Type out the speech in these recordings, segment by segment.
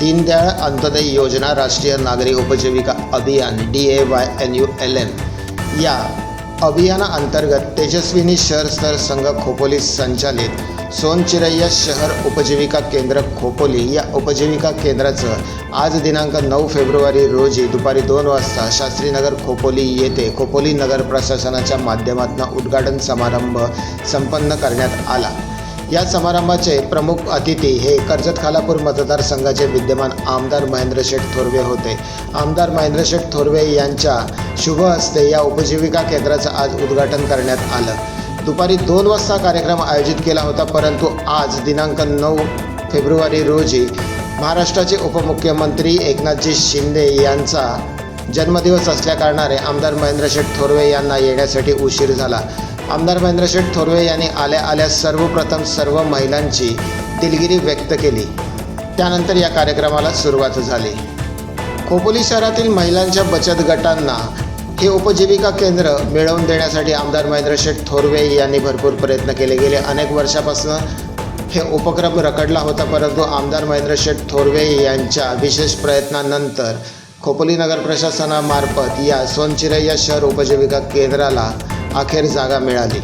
दीनदयाळ अंत्योदय योजना राष्ट्रीय नागरी उपजीविका अभियान D A Y N U L M या अभियानाअंतर्गत तेजस्विनी शहर स्तर संघ खोपोली संचालित सोनचिरय्या शहर उपजीविका केंद्र खोपोली या उपजीविका केंद्राचं आज दिनांक नऊ फेब्रुवारी रोजी दुपारी दोन वाजता शास्त्रीनगर खोपोली येथे खोपोली नगर प्रशासनाच्या माध्यमातून उद्घाटन समारंभ संपन्न करण्यात आला. या समारंभाचे प्रमुख अतिथी हे कर्जत खालापूर मतदारसंघाचे विद्यमान आमदार महेंद्र शेठ थोरवे होते. आमदार महेंद्र शेठ थोरवे यांच्या शुभ हस्ते या उपजीविका केंद्राचं आज उद्घाटन करण्यात आलं. दुपारी दोन वाजता कार्यक्रम आयोजित केला होता परंतु आज दिनांक नऊ फेब्रुवारी रोजी महाराष्ट्राचे उपमुख्यमंत्री एकनाथजी शिंदे यांचा जन्मदिवस असल्याकारणाने आमदार महेंद्र शेठ थोरवे यांना येण्यासाठी उशीर झाला. आमदार महेंद्र शेठ थोरवे यांनी आल्या आल्या सर्वप्रथम सर्व महिलांची दिलगिरी व्यक्त केली. त्यानंतर या कार्यक्रमाला सुरुवात झाली. खोपोली शहरातील महिलांच्या बचत गटांना हे उपजीविका केंद्र मिळवून देण्यासाठी आमदार महेंद्र शेठ थोरवे यांनी भरपूर प्रयत्न केले. गेले अनेक वर्षापासून हे उपक्रम रखडला होता परंतु आमदार महेंद्र शेठ थोरवे यांच्या विशेष प्रयत्नानंतर खोपोली नगर प्रशासनामार्फत या सोनचिरैया शहर उपजीविका केंद्राला अखेर जागा मिळाली.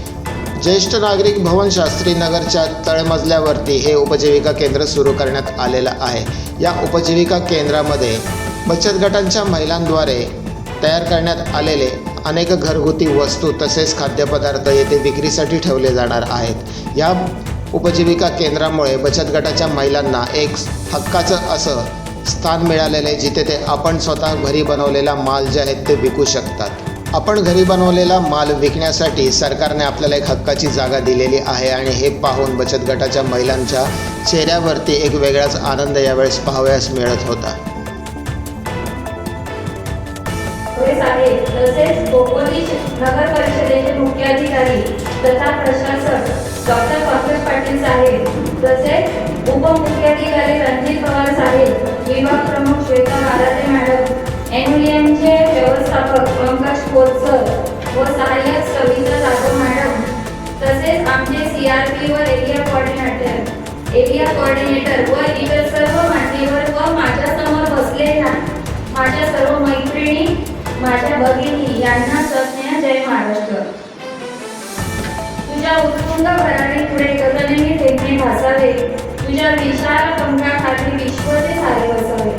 ज्येष्ठ नागरिक भवन शास्त्री नगरच्या तळमजल्यावरती हे उपजीविका केंद्र सुरू करण्यात आलेलं आहे. या उपजीविका केंद्रामध्ये बचत गटांच्या महिलांद्वारे तयार करण्यात आलेले अनेक घरगुती वस्तू तसेच खाद्यपदार्थ येथे विक्रीसाठी ठेवले जाणार आहेत. या उपजीविका केंद्रामुळे बचत गटाच्या महिलांना एक हक्काचं असं स्थान मिळालेलं आहे जिथे ते आपण स्वतः घरी बनवलेला माल जे आहेत ते विकू शकतात. आपण घरी बनवलेला माल विकण्यासाठी सरकारने आपल्याला एक हक्काची जागा दिलेली आहे आणि हे पाहून बचत गटाच्या महिलांच्या चेहऱ्यावरती एक वेगळाच आनंद यावेळेस पाहावयास मिळत होता. तसेच खोपोली नगर परिषदेचे मुख्याधिकारी तथा प्रशासक डॉक्टर पंकज पाटील साहेब तसेच उपमुख्याधिकारी रणजित पवार साहेब विभाग प्रमुख श्वेता माराते मॅडम एनव्हीएमचे व्यवस्थापक पंकज खोतसर व सहाय्यक सविता जाधव मॅडम तसेच आमचे सी आर पी व एरिया कोऑर्डिनेटर एरिया कॉर्डिनेटर व इतर सर्व मान्यवर व माझ्यासमोर बसलेल्या माझ्या सर्व मैत्रिणी माझ्या भगिनी यांना सज्ञ जय महाराष्ट्र. तुझ्या उत्तुंग भराने पुढे गगनेने थेंबे भासावे तुझ्या विशाल पंखाखाली विश्वचे सारे बसावे.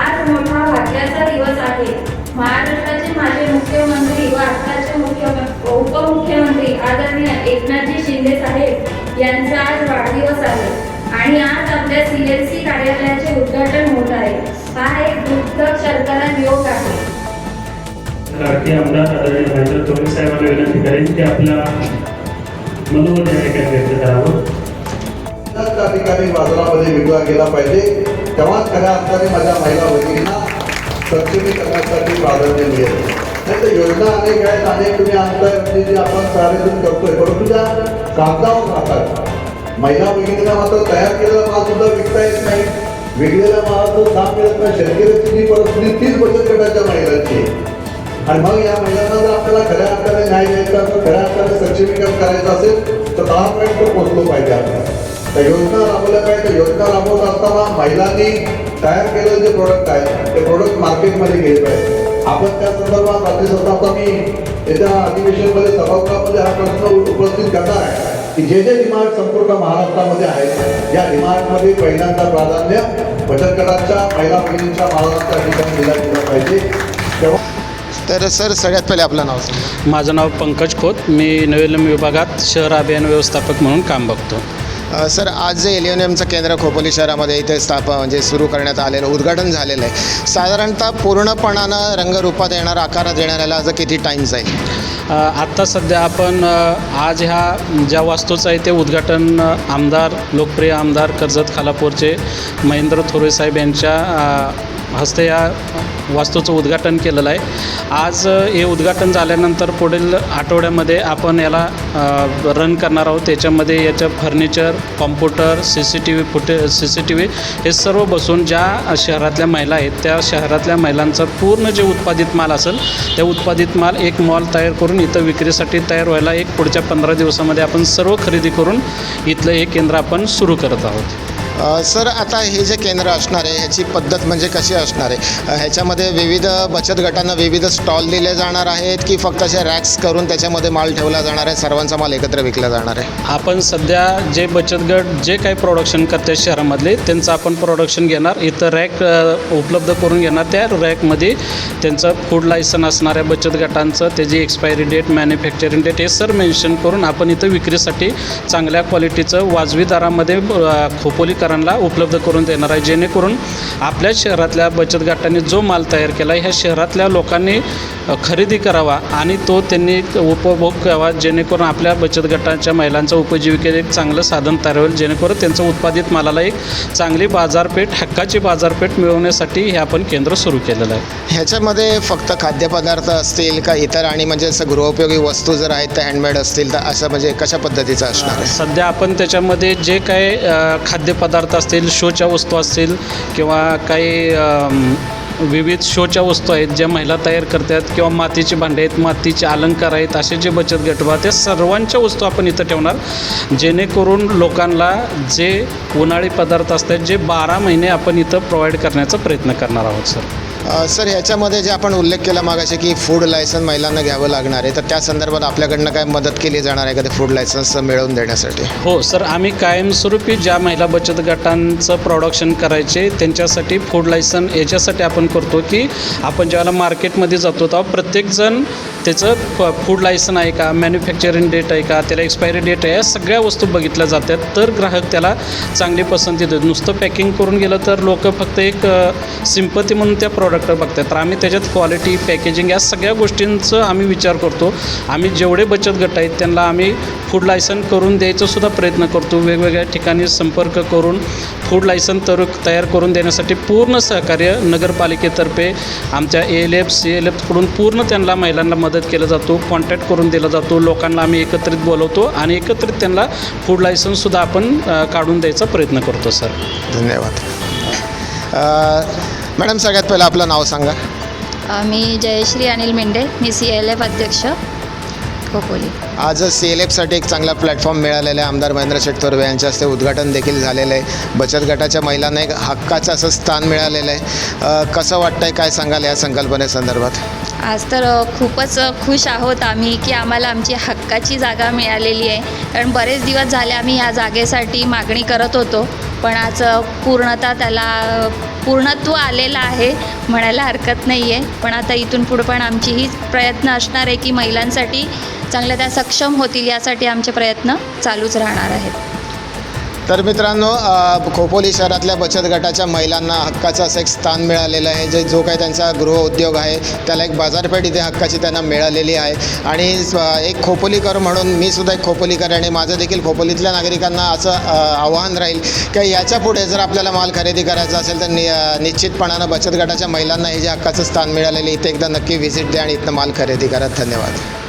आज मोठा भाग्याचा दिवस आहे. महाराष्ट्राचे माझे मुख्यमंत्री व आताचे मुख्य उपमुख्यमंत्री आदरणीय एकनाथजी शिंदे साहेब यांचा आज वाढदिवस आहे. आणि आज आपल्या सी एल सी कार्यालयाचे उद्घाटन होत आहे. हा एक दुःखद शर्करा योग आहे. लाडके आमदार आदरणीय महेंद्र थोरवे साहेबांना विनंती करेन की आपला मनोगत या ठिकाणी व्यक्त करावं. त्या ठिकाणी बाजारामध्ये विकला गेला पाहिजे. तेव्हाच खऱ्या अर्थाने माझ्या महिला भगिनींना सक्षमीकरणासाठी प्राधान्य मिळेल नाही तर योजना अनेक आहेत अनेक तुम्ही आणताय म्हणजे जे आपण कार्यक्रम करतोय परंतु त्या कागदावर राहतात. महिला भगिनीला मात्र तयार केलेला माल सुद्धा विकता येत नाही. विकलेला माल मालाचं काम मिळत नाही. शेतकऱ्याची जी परिस्थिती तीच बचत गटाच्या महिलांची आणि मग या महिलांना जर आपल्याला खऱ्या अर्थाने न्याय द्यायचा असेल खऱ्या अर्थाने सक्षमीकरण करायचं असेल तर दहापर्यंत पोहोचलो पाहिजे आपल्याला त्या योजना राबवल्या पाहिजे योजना राबवत असताना महिलांनी तयार केलेले जे प्रोडक्ट आहे ते प्रोडक्ट मार्केटमध्ये गेले पाहिजे. आपण त्या संदर्भात राज्यसभा मी येत्या अधिवेशनमध्ये सभागृहामध्ये हा प्रश्न उपस्थित करणार आहे की जे जे डिमांड संपूर्ण महाराष्ट्रामध्ये आहेत या डिमांडमध्ये पहिल्यांदा प्राधान्य बचत गटाच्या महिला मालाला त्या ठिकाणी दिला गेला पाहिजे. तेव्हा तर सर सगळ्यात पहिले आपलं नाव सांगा. माझं नाव पंकज खोत. मी नवेलम विभागात शहर अभियान व्यवस्थापक म्हणून काम बघतो. सर आज जे एलिओनियमचं केंद्र खोपोली शहरामध्ये इथे स्थाप म्हणजे सुरू करण्यात आलेलं उद्घाटन झालेलं आहे साधारणतः पूर्णपणानं रंगरूपात येणार आकारात येणार याला आज किती टाईम जाईल आत्ता सध्या आपण आज ह्या ज्या वास्तूचं आहे ते उद्घाटन आमदार लोकप्रिय आमदार कर्जत खालापूरचे महेंद्र थोरे साहेब यांच्या हस्ते या वास्तूचं उद्घाटन केलेलं आहे. आज हे उद्घाटन झाल्यानंतर पुढील आठवड्यामध्ये आपण याला रन करणार आहोत. त्याच्यामध्ये याचं furniture computer C C T V फुटे सी सी टी व्ही हे सर्व बसून ज्या शहरातल्या महिला आहेत त्या शहरातल्या महिलांचा पूर्ण जे उत्पादित माल असेल त्या उत्पादित माल एक मॉल तयार करून इथं विक्रीसाठी तयार व्हायला एक पुढच्या पंधरा दिवसामध्ये आपण सर्व खरेदी करून इथलं हे केंद्र आपण सुरू करत आहोत. सर आता हे जे केंद्र असणार आहे ह्याची पद्धत म्हणजे कशी असणार आहे? ह्याच्यामध्ये विविध बचत गटांना विविध स्टॉल दिले जाणार आहेत की फक्त असे रॅक्स करून त्याच्यामध्ये माल ठेवला जाणार आहे सर्वांचा माल एकत्र विकला जाणार आहे? आपण सध्या जे बचत गट जे काही प्रोडक्शन करते शहरामधले त्यांचं आपण प्रोडक्शन घेणार. इथं रॅक उपलब्ध करून घेणार. त्या रॅकमध्ये त्यांचं फूड लायसन असणाऱ्या बचत गटांचं त्याची एक्सपायरी डेट मॅन्युफॅक्चरिंग डेट हे सर मेन्शन करून आपण इथं विक्रीसाठी चांगल्या क्वालिटीचं वाजवी दरामध्ये खोपोली शेतकऱ्यांना उपलब्ध करून देणार आहे. जेणेकरून आपल्या शहरातल्या बचत गटांनी जो माल तयार केला ह्या शहरातल्या लोकांनी खरेदी करावा आणि तो त्यांनी उपभोग करावा जेणेकरून आपल्या बचत गटाच्या महिलांचं उपजीविकेत एक चांगलं साधन तयार होईल जेणेकरून त्यांचं उत्पादित मालाला एक चांगली बाजारपेठ हक्काची बाजारपेठ मिळवण्यासाठी हे आपण केंद्र सुरू केलेलं आहे. ह्याच्यामध्ये फक्त खाद्यपदार्थ असतील का इतर आणि म्हणजे असं गृहोपयोगी वस्तू जर आहेत त्या हँडमेड असतील तर असं म्हणजे कशा पद्धतीचं असणार आहे? सध्या आपण त्याच्यामध्ये जे काही खाद्यपदार्थ असतील शोच्या वस्तू असतील किंवा काही विविध शोच्या वस्तू आहेत ज्या महिला तयार करतात किंवा मातीचे भांडे आहेत मातीचे अलंकार आहेत असे जे बचत गट बा त्या सर्वांच्या वस्तू आपण इथं ठेवणार. जेणेकरून लोकांना जे उन्हाळी पदार्थ असतात जे बारा महिने आपण इथं प्रोव्हाइड करण्याचा प्रयत्न करणार आहोत सर सर ह्याच्यामध्ये जे आपण उल्लेख केला मागाशी की फूड लायसन महिलांना घ्यावं लागणार आहे तर त्या संदर्भात आपल्याकडनं काय मदत केली जाणार आहे का ते फूड लायसन्स मिळवून देण्यासाठी? हो सर आम्ही कायमस्वरूपी ज्या महिला बचत गटांचं प्रोडक्शन करायचे त्यांच्यासाठी फूड लायसन याच्यासाठी आपण करतो की आपण ज्यावेळेला मार्केटमध्ये जातो तेव्हा प्रत्येकजण त्याचं फ फूड लायसन आहे का मॅन्युफॅक्चरिंग डेट आहे का त्याला एक्सपायरी डेट आहे या सगळ्या वस्तू बघितल्या जातात तर ग्राहक त्याला चांगली पसंती देतात नुसतं पॅकिंग करून गेलं तर लोक फक्त एक सिंपती म्हणून त्या प्रॉडक्ट बघतात तर आम्ही त्याच्यात क्वालिटी पॅकेजिंग या सगळ्या गोष्टींचं आम्ही विचार करतो. आम्ही जेवढे बचत गट आहेत त्यांना आम्ही फूड लायसन करून द्यायचासुद्धा प्रयत्न करतो. वेगवेगळ्या ठिकाणी संपर्क करून फूड लायसन तर तयार करून देण्यासाठी पूर्ण सहकार्य नगरपालिकेतर्फे आमच्या A L F C L एफकडून पूर्ण त्यांना महिलांना मदत केलं जातो कॉन्टॅक्ट करून दिला जातो. लोकांना आम्ही एकत्रित बोलवतो आणि एकत्रित त्यांना फूड लायसनसुद्धा आपण काढून द्यायचा प्रयत्न करतो सर. धन्यवाद. मॅडम सगळ्यात पहिलं आपलं नाव सांगा. मी जयश्री अनिल मेंढे मी सी एल एफ अध्यक्ष खोपोली. आज सी एल एफसाठी एक चांगला प्लॅटफॉर्म मिळालेला आहे. आमदार महेंद्र शेठ तोरवे यांच्या हस्ते उद्घाटन देखील झालेलं आहे. बचत गटाच्या महिलांना एक हक्काचं असं स्थान मिळालेलं आहे. कसं वाटतंय काय सांगाल या संकल्पनेसंदर्भात आज तर खूपच खुश आहोत आम्ही की आम्हाला आमची हक्काची जागा मिळालेली आहे. कारण बरेच दिवस झाले आम्ही या जागेसाठी मागणी करत होतो. पण आज पूर्णतः त्याला पूर्णत्व आलेलं आहे म्हणायला हरकत नाही आहे. पण आता इथून पुढं पण आमची हीच प्रयत्न असणार आहे की महिलांसाठी चांगल्या त्या सक्षम होतील यासाठी आमचे प्रयत्न चालूच राहणार आहेत. तर मित्रांनो खोपोली शहरातल्या बचत गटाच्या महिलांना हक्काचं असं एक स्थान मिळालेलं आहे. जे जो काही त्यांचा गृहउद्योग आहे त्याला एक बाजारपेठ इथे हक्काची त्यांना मिळालेली आहे. आणि स्व- एक खोपोलीकर म्हणून मी सुद्धा एक खोपोलीकर आणि माझं देखील खोपोलीतल्या नागरिकांना असं आव्हान राहील की याच्यापुढे जर आपल्याला माल खरेदी करायचा असेल तर नि निश्चितपणानं बचत गटाच्या महिलांना हे जे हक्काचं स्थान मिळालेलं आहे, इथे एकदा नक्की व्हिजिट द्या आणि इथनं माल खरेदी करा. धन्यवाद.